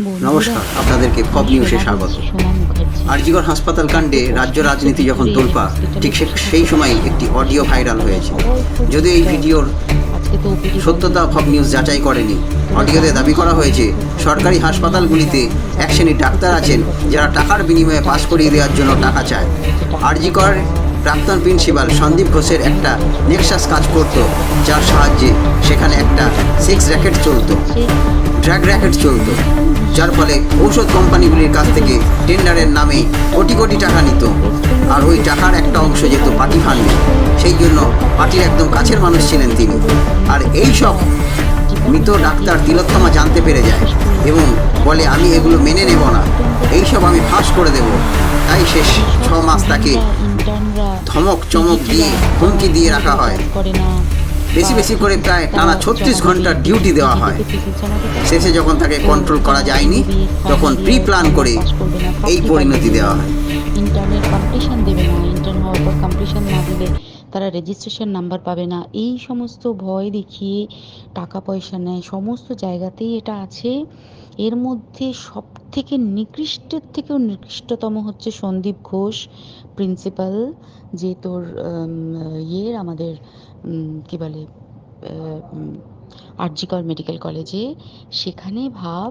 নমস্কার আপনাদেরকে ফব নিউজে স্বাগত। আরজিগড় হাসপাতাল কাণ্ডে রাজ্য রাজনীতি যখন তোলপা ঠিক সেই সময় একটি অডিও ভাইরাল হয়েছে। যদিও এই ভিডিওর সত্যতা ফব নিউজ যাচাই করেনি। অডিওতে দাবি করা হয়েছে সরকারি হাসপাতালগুলিতে এক শ্রেণির ডাক্তার আছেন যারা টাকার বিনিময়ে পাস করিয়ে দেওয়ার জন্য টাকা চায়। আরজিকর প্রাক্তন প্রিন্সিপাল সন্দীপ ঘোষের একটা নেক্সাস কাজ করত, যার সাহায্যে সেখানে একটা সেক্স র্যাকেট চলতো ড্রাগ র্যাকেট চলতো, যার ফলে ঔষধ কোম্পানিগুলির কাছ থেকে টেন্ডারের নামে কোটি কোটি টাকা নিত। আর ওই টাকার একটা অংশ যেত পার্টি ফান্ডে সেই জন্য পার্টির একদম কাছের মানুষ ছিলেন তিনি। আর এই সব মৃত ডাক্তার তিলোত্তমা জানতে পেরে যায় এবং বলে, আমি এগুলো মেনে নেব না এইসব আমি ফাঁস করে দেব। তাই শেষ ছ মাস তাকে ধমক, চমক দিয়ে, হুমকি দিয়ে রাখা হয়। বেশি বেশি করে প্রায় টানা ছত্রিশ ঘণ্টার ডিউটি দেওয়া হয়। শেষে যখন তাকে কন্ট্রোল করা যায়নি, তখন প্রি প্ল্যান করে এই পরিণতি দেওয়া হয়। ইন্টারনেট কম্পিটিশন দেবে না ইন্টারনেট কমপ্লিশন না দিলে তারা রেজিস্ট্রেশন নাম্বার পাবে না। এই সমস্ত ভয় দেখিয়ে টাকা পয়সা নেয়, সমস্ত জায়গাতেই এটা আছে। এর মধ্যে সব থেকে নিকৃষ্টের থেকেও নিকৃষ্টতম হচ্ছে সন্দীপ ঘোষ প্রিন্সিপাল যে তোর ইয়ের আমাদের কি বলে আরজিকর মেডিকেল কলেজে সেখানে ভাব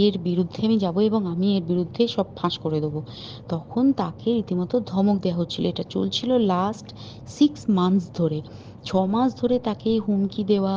এর বিরুদ্ধে আমি যাব এবং আমি এর বিরুদ্ধে সব ফাঁস করে দেবো। তখন তাকে রীতিমতো ধমক দেওয়া হচ্ছিল। এটা চলছিল লাস্ট সিক্স মান্থস ধরে। ছ মাস ধরে তাকে হুমকি দেওয়া